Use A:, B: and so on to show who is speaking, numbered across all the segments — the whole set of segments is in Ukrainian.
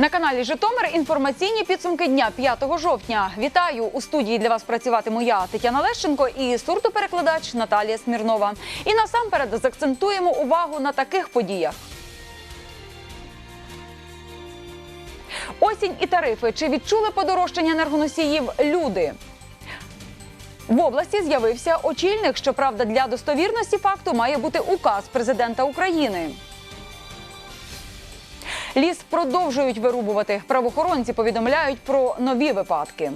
A: На каналі Житомир інформаційні підсумки дня 5 жовтня. Вітаю у студії для вас працюватиму я Тетяна Лещенко і сурдоперекладач Наталія Смірнова. І насамперед закцентуємо увагу на таких подіях. Осінь і тарифи. Чи відчули подорожчання енергоносіїв люди? В області з'явився очільник. Щоправда, для достовірності факту має бути указ президента України. Ліс продовжують вирубувати. Правоохоронці повідомляють про нові випадки.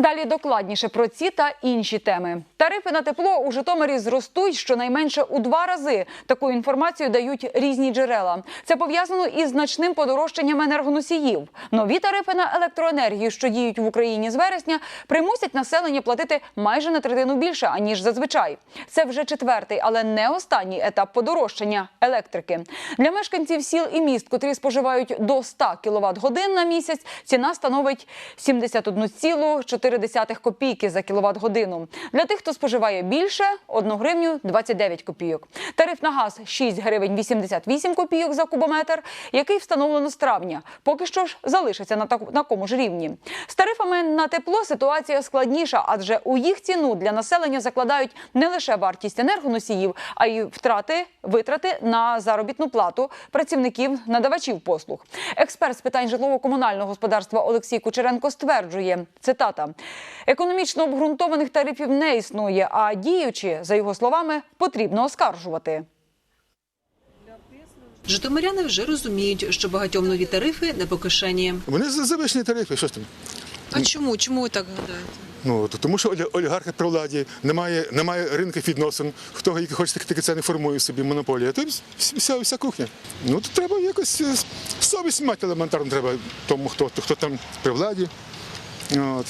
A: Далі докладніше про ці та інші теми. Тарифи на тепло у Житомирі зростуть щонайменше у два рази. Таку інформацію дають різні джерела. Це пов'язано із значним подорожчанням енергоносіїв. Нові тарифи на електроенергію, що діють в Україні з вересня, примусять населення платити майже на третину більше аніж зазвичай. Це вже четвертий, але не останній етап подорожчання електрики. Для мешканців сіл і міст, котрі споживають до 100 кВт годин на місяць, ціна становить 71,4 копійки за кіловат годину. Для тих, хто споживає більше 1 гривню 29 копійок. Тариф на газ 6 гривень 88 копійок за кубометр, який встановлено з травня. Поки що ж залишиться на такому ж рівні. З тарифами на тепло ситуація складніша, адже у їх ціну для населення закладають не лише вартість енергоносіїв, а й втрати витрати на заробітну плату працівників надавачів послуг. Експерт з питань житлово-комунального господарства Олексій Кучеренко стверджує: цитата: економічно обґрунтованих тарифів не існує, а діючі, за його словами, потрібно оскаржувати.
B: Житомиряни вже розуміють, що багатьом нові тарифи не по кишені.
C: Вони за- завищені тарифи, що ж там?
B: А чому? Чому ви так гадаєте?
C: Ну, то- тому що олігархи при владі, немає, немає ринків відносин, хто які хоче такі ціни формує собі монополія. То вся, вся кухня. Ну, то треба якось е, совість мати елементарно треба тому, хто, хто там при владі. От.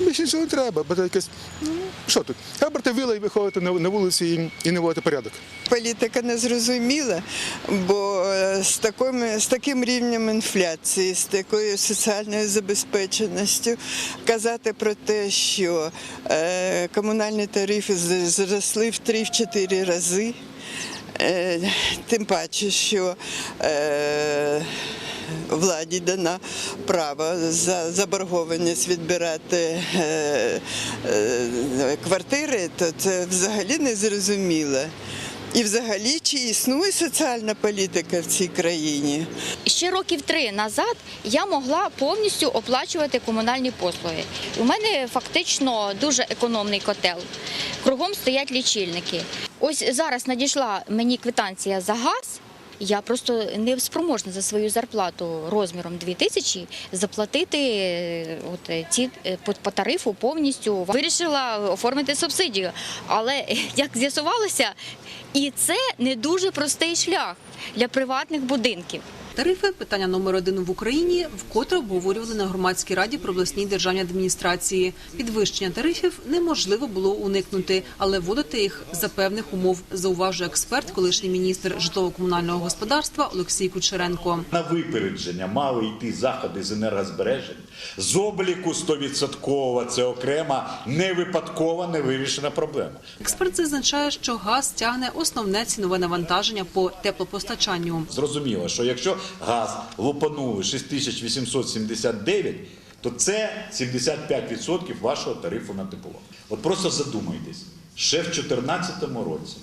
C: Більше нічого не треба, бо якесь, ну, що тут? Треба брати вила і виходити на, вулиці і, і наводити порядок.
D: Політика не зрозуміла, бо е, з таким, з таким рівнем інфляції, з такою соціальною забезпеченістю казати про те, що е, комунальні тарифи зросли в 3-4 рази. Е, Тим паче, що е, владі дана право за заборгованість відбирати е, е, квартири, то це взагалі не зрозуміло. І взагалі, чи існує соціальна політика в цій країні?
E: Ще років три назад я могла повністю оплачувати комунальні послуги. У мене фактично дуже економний котел. Кругом стоять лічильники. Ось зараз надійшла мені квитанція за газ. Я просто не спроможна за свою зарплату розміром 2 тисячі заплатити е, от е, ці е, по, по тарифу повністю. Вирішила оформити субсидію. Але як з'ясувалося, і це не дуже простий шлях для приватних будинків.
B: Тарифи питання номер один в Україні вкотре обговорювали на громадській раді при обласній державній адміністрації. Підвищення тарифів неможливо було уникнути, але вводити їх за певних умов, зауважує експерт, колишній міністр житлово-комунального господарства Олексій Кучеренко.
F: На випередження мали йти заходи з енергозбережень. З обліку 100% це окрема не випадкова, не вирішена проблема.
B: Експерт зазначає, що газ тягне основне цінове навантаження по теплопостачанню.
F: Зрозуміло, що якщо газ лупанули 6879, то це 75% вашого тарифу на тепло. От просто задумайтесь, ще в 2014 році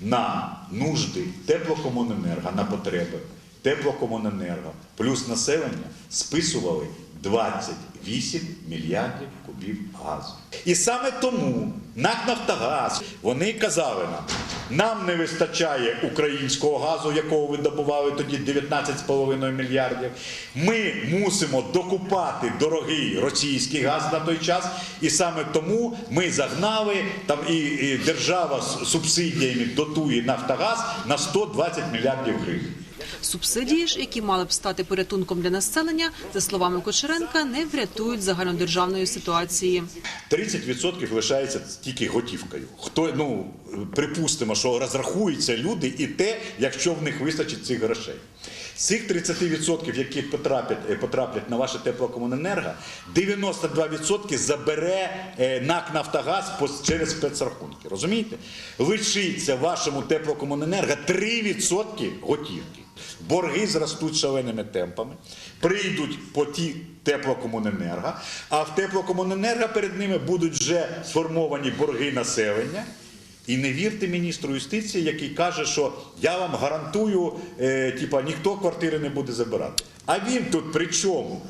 F: на нужди теплокомуненерго, на потреби теплокомуненерго плюс населення списували 28 мільярдів кубів газу. І саме тому НАК Нафтогаз вони казали нам, нам не вистачає українського газу, якого ви добували тоді 19,5 мільярдів. Ми мусимо докупати дорогий російський газ на той час, і саме тому ми загнали там і, і держава з субсидіями дотує Нафтогаз на 120 мільярдів гривень.
B: Субсидії ж, які мали б стати порятунком для населення, за словами Кучеренка, не врятують загальнодержавної ситуації.
F: 30% лишається тільки готівкою. Хто ну припустимо, що розрахуються люди і те, якщо в них вистачить цих грошей. Цих 30%, які потраплять, е, потраплять на ваше теплокомуненерго, 92% забере е, НАК Нафтогаз через спецрахунки. Розумієте? Лишиться вашому теплокомуненерго 3% готівки. Борги зростуть шаленими темпами, прийдуть по ті теплокомуненерго, а в теплокомуненерго перед ними будуть вже сформовані борги населення. І не вірте міністру юстиції, який каже, що я вам гарантую, е, типа, ніхто квартири не буде забирати. А він тут при чому?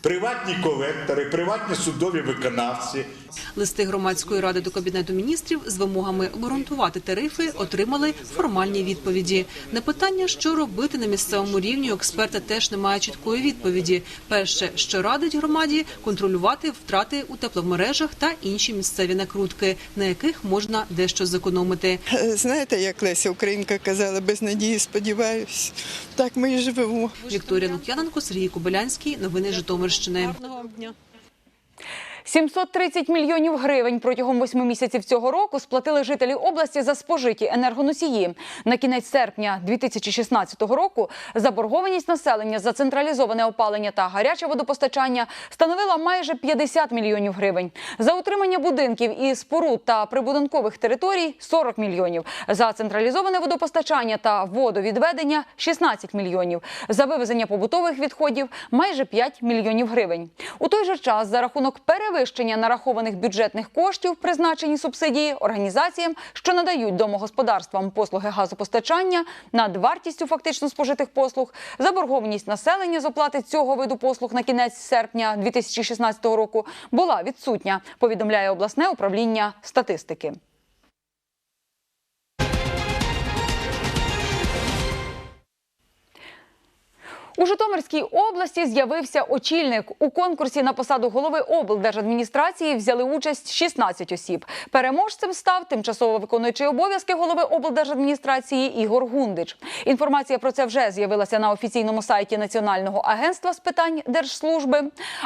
F: Приватні колектори, приватні судові виконавці.
B: Листи громадської ради до кабінету міністрів з вимогами обґрунтувати тарифи отримали формальні відповіді. На питання, що робити на місцевому рівні, у експерта теж немає чіткої відповіді. Перше, що радить громаді контролювати втрати у тепломережах та інші місцеві накрутки, на яких можна дещо зекономити.
D: Е, Знаєте, як Леся Українка казала, без надії сподіваюсь. Так ми і живемо.
B: Вікторія Лук'яненко, Сергій Кобилянський. Новини Житомирщини.
A: 730 мільйонів гривень протягом восьми місяців цього року сплатили жителі області за спожиті енергоносії. На кінець серпня 2016 року заборгованість населення за централізоване опалення та гаряче водопостачання становила майже 50 мільйонів гривень. За утримання будинків і споруд та прибудинкових територій 40 мільйонів. За централізоване водопостачання та водовідведення 16 мільйонів. За вивезення побутових відходів майже 5 мільйонів гривень. У той же час за рахунок перевищення нарахованих бюджетних коштів, призначені субсидії організаціям, що надають домогосподарствам послуги газопостачання над вартістю фактично спожитих послуг, заборгованість населення з оплати цього виду послуг на кінець серпня 2016 року була відсутня. Повідомляє обласне управління статистики. У Житомирській області з'явився очільник. У конкурсі на посаду голови облдержадміністрації взяли участь 16 осіб. Переможцем став тимчасово виконуючий обов'язки голови облдержадміністрації Ігор Гундич. Інформація про це вже з'явилася на офіційному сайті Національного агентства з питань держслужби.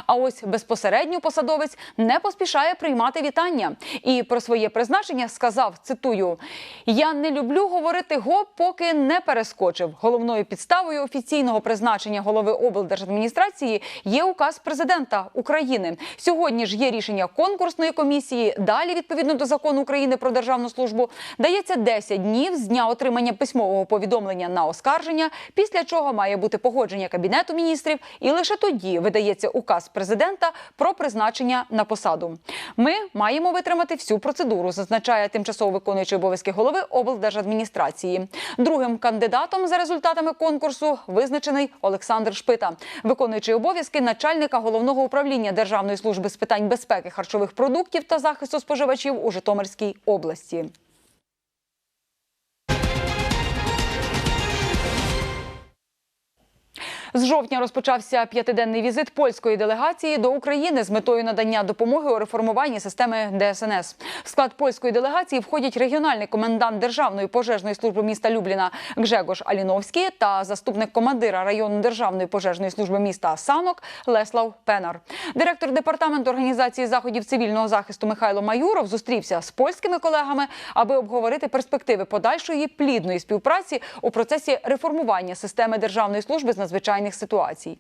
A: А ось безпосередньо посадовець не поспішає приймати вітання. І про своє призначення сказав: цитую: Я не люблю говорити го, поки не перескочив. Головною підставою офіційного призначення голови облдержадміністрації є указ президента України. Сьогодні ж є рішення конкурсної комісії. Далі, відповідно до закону України про державну службу, дається 10 днів з дня отримання письмового повідомлення на оскарження, після чого має бути погодження кабінету міністрів, і лише тоді видається указ президента про призначення на посаду. Ми маємо витримати всю процедуру, зазначає тимчасово виконуючий обов'язки голови облдержадміністрації. Другим кандидатом за результатами конкурсу визначений Олександр Шпита, виконуючий обов'язки начальника головного управління Державної служби з питань безпеки харчових продуктів та захисту споживачів у Житомирській області. З жовтня розпочався п'ятиденний візит польської делегації до України з метою надання допомоги у реформуванні системи ДСНС. В склад польської делегації входять регіональний комендант Державної пожежної служби міста Любліна Гжегош Аліновський та заступник командира району Державної пожежної служби міста Санок Леслав Пенар. Директор департаменту організації заходів цивільного захисту Михайло Маюров зустрівся з польськими колегами, аби обговорити перспективи подальшої плідної співпраці у процесі реформування системи державної служби з надзвичайних ситуацій.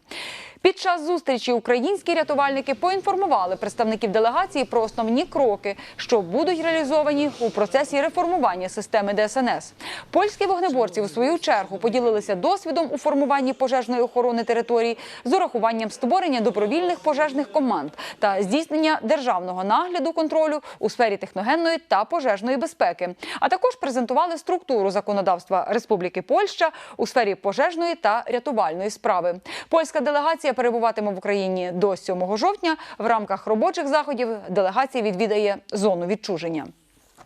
A: Під час зустрічі українські рятувальники поінформували представників делегації про основні кроки, що будуть реалізовані у процесі реформування системи ДСНС. Польські вогнеборці у свою чергу поділилися досвідом у формуванні пожежної охорони територій з урахуванням створення добровільних пожежних команд та здійснення державного нагляду контролю у сфері техногенної та пожежної безпеки. А також презентували структуру законодавства Республіки Польща у сфері пожежної та рятувальної справи. Польська делегація перебуватиме в Україні до 7 жовтня. В рамках робочих заходів делегація відвідає зону відчуження.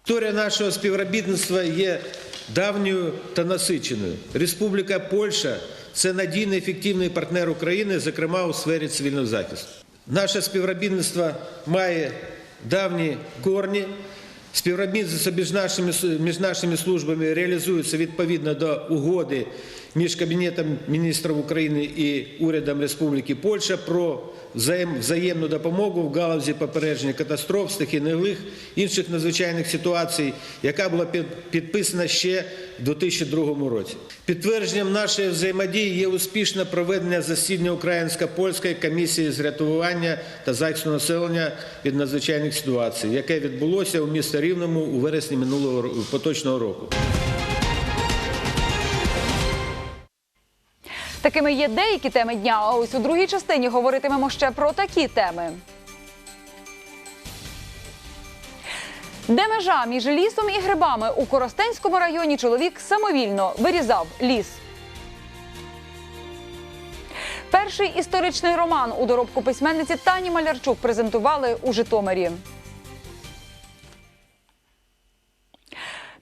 G: Історія нашого співробітництва є давньою та насиченою. Республіка Польща це надійний ефективний партнер України, зокрема у сфері цивільного захисту. Наше співробітництво має давні корні. Співробітництво між нашими, між нашими службами реалізується відповідно до угоди між Кабінетом міністрів України і урядом Республіки Польща про взаєм, взаємну допомогу в галузі попередження катастроф, стихійних інших надзвичайних ситуацій, яка була під- підписана ще в 2002 році. Підтвердженням нашої взаємодії є успішне проведення засідання Українсько-польської комісії з рятування та захисту населення від надзвичайних ситуацій, яке відбулося у місті Рівному у вересні минулого поточного року.
A: Такими є деякі теми дня. А ось у другій частині говоритимемо ще про такі теми. Де межа між лісом і грибами у Коростенському районі чоловік самовільно вирізав ліс. Перший історичний роман у доробку письменниці Тані Малярчук презентували у Житомирі.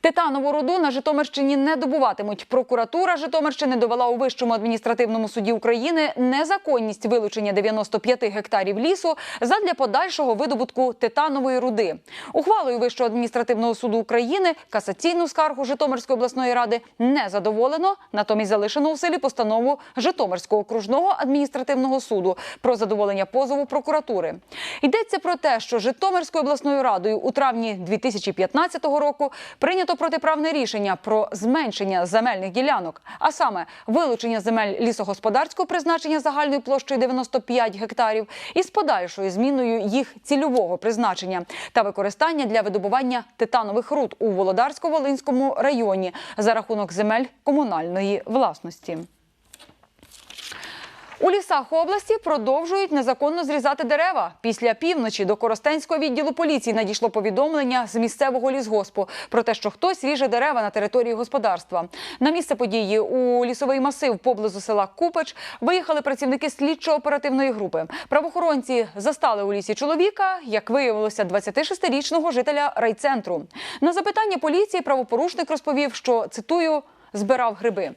A: Титанову руду на Житомирщині не добуватимуть. Прокуратура Житомирщини довела у Вищому адміністративному суді України незаконність вилучення 95 гектарів лісу задля подальшого видобутку титанової руди. Ухвалою Вищого адміністративного суду України касаційну скаргу Житомирської обласної ради не задоволено. Натомість залишено у силі постанову Житомирського окружного адміністративного суду про задоволення позову прокуратури. Йдеться про те, що Житомирською обласною радою у травні 2015 року прийнято протиправне рішення про зменшення земельних ділянок, а саме вилучення земель лісогосподарського призначення загальною площею 95 гектарів із подальшою зміною їх цільового призначення та використання для видобування титанових руд у Володарсько-Волинському районі за рахунок земель комунальної власності. У лісах області продовжують незаконно зрізати дерева. Після півночі до Коростенського відділу поліції надійшло повідомлення з місцевого лісгоспу про те, що хтось ріже дерева на території господарства. На місце події у лісовий масив поблизу села Купич виїхали працівники слідчо-оперативної групи. Правоохоронці застали у лісі чоловіка, як виявилося, 26-річного жителя райцентру. На запитання поліції правопорушник розповів, що цитую збирав гриби.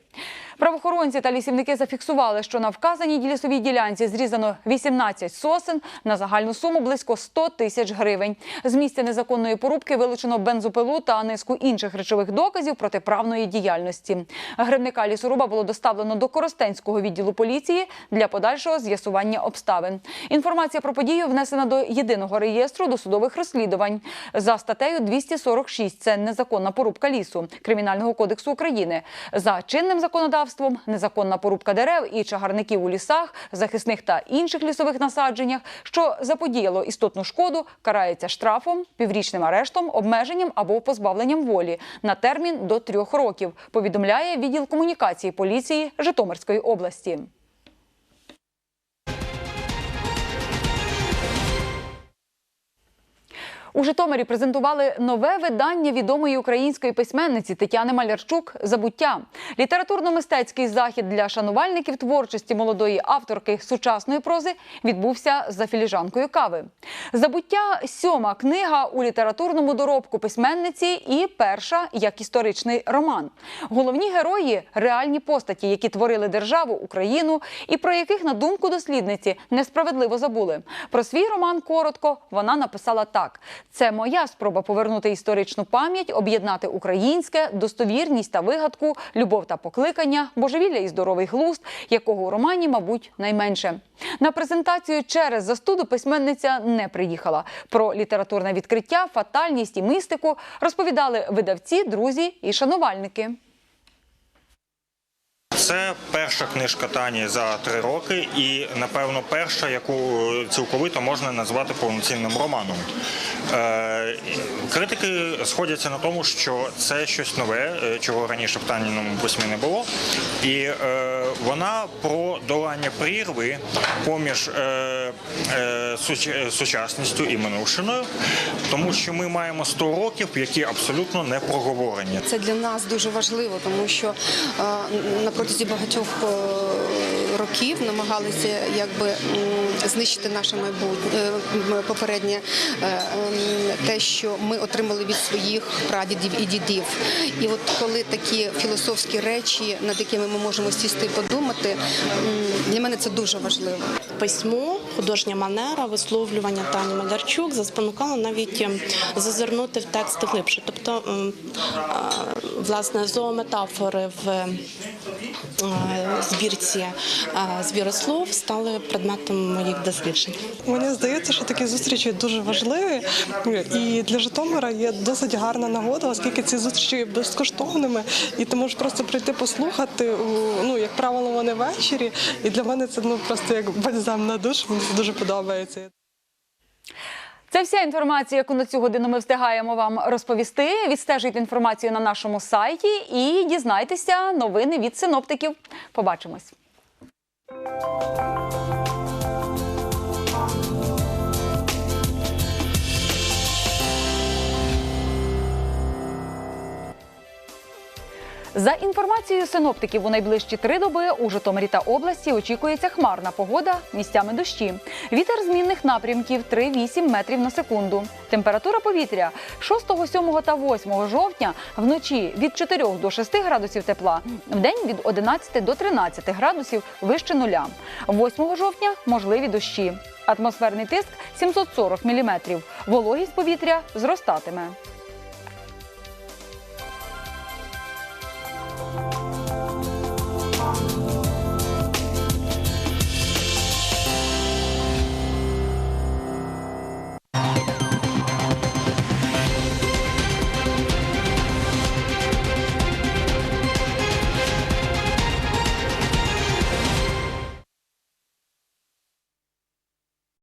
A: Правоохоронці та лісівники зафіксували, що на вказаній лісовій ділянці зрізано 18 сосен на загальну суму близько 100 тисяч гривень. З місця незаконної порубки вилучено бензопилу та низку інших речових доказів протиправної діяльності. Грибника лісоруба було доставлено до Коростенського відділу поліції для подальшого з'ясування обставин. Інформація про подію внесена до єдиного реєстру досудових розслідувань за статтею 246 – Це незаконна порубка лісу Кримінального кодексу України. За чинним законодавством незаконна порубка дерев і чагарників у лісах, захисних та інших лісових насадженнях, що заподіяло істотну шкоду, карається штрафом, піврічним арештом, обмеженням або позбавленням волі на термін до трьох років. Повідомляє відділ комунікації поліції Житомирської області. У Житомирі презентували нове видання відомої української письменниці Тетяни Малярчук Забуття. Літературно-мистецький захід для шанувальників творчості молодої авторки сучасної прози відбувся за філіжанкою кави. Забуття сьома книга у літературному доробку письменниці і перша як історичний роман. Головні герої реальні постаті, які творили державу Україну, і про яких, на думку дослідниці, несправедливо забули. Про свій роман коротко вона написала так: це моя спроба повернути історичну пам'ять, об'єднати українське, достовірність та вигадку, любов та покликання, божевілля і здоровий глузд, якого у романі, мабуть, найменше. На презентацію через застуду письменниця не приїхала. Про літературне відкриття, фатальність і мистику розповідали видавці, друзі і шанувальники.
H: Це перша книжка Тані за три роки, і напевно перша, яку цілковито можна назвати повноцінним романом. Е, критики сходяться на тому, що це щось нове, е, чого раніше в Таніному письмі не було. І е, вона про долання прірви поміж е, е, суч- сучасністю і минувшиною, тому що ми маємо 100 років, які абсолютно не проговорені.
I: Це для нас дуже важливо, тому що е, на протязі багатьох е, років намагалися якби знищити наше майбутнє е, попереднє е, ем, те, що ми отримали від своїх прадідів і дідів. І от коли такі філософські речі, над якими ми можемо сісти і подумати, для мене це дуже важливо.
J: письмо, художня манера, висловлювання Тані Малярчук заспонукало навіть ем, зазирнути в текст глибше. Тобто, власне, зоометафори в збірці е, звірослов стали предметом моїх досліджень.
K: Мені здається, що такі зустрічі дуже важливі, і для Житомира є досить гарна нагода, оскільки ці зустрічі є безкоштовними, і ти можеш просто прийти послухати. Ну, як правило, вони ввечері. І для мене це ну просто як бальзам на душу. Мені це дуже подобається.
A: Це вся інформація, яку на цю годину ми встигаємо вам розповісти. Відстежуйте інформацію на нашому сайті і дізнайтеся новини від синоптиків. Побачимось. За інформацією синоптиків, у найближчі три доби у Житомирі та області очікується хмарна погода, місцями дощі. Вітер змінних напрямків 3-8 метрів на секунду. Температура повітря 6, 7 та 8 жовтня вночі від 4 до 6 градусів тепла, вдень від 11 до 13 градусів вище нуля. 8 жовтня можливі дощі. Атмосферний тиск 740 міліметрів. Вологість повітря зростатиме.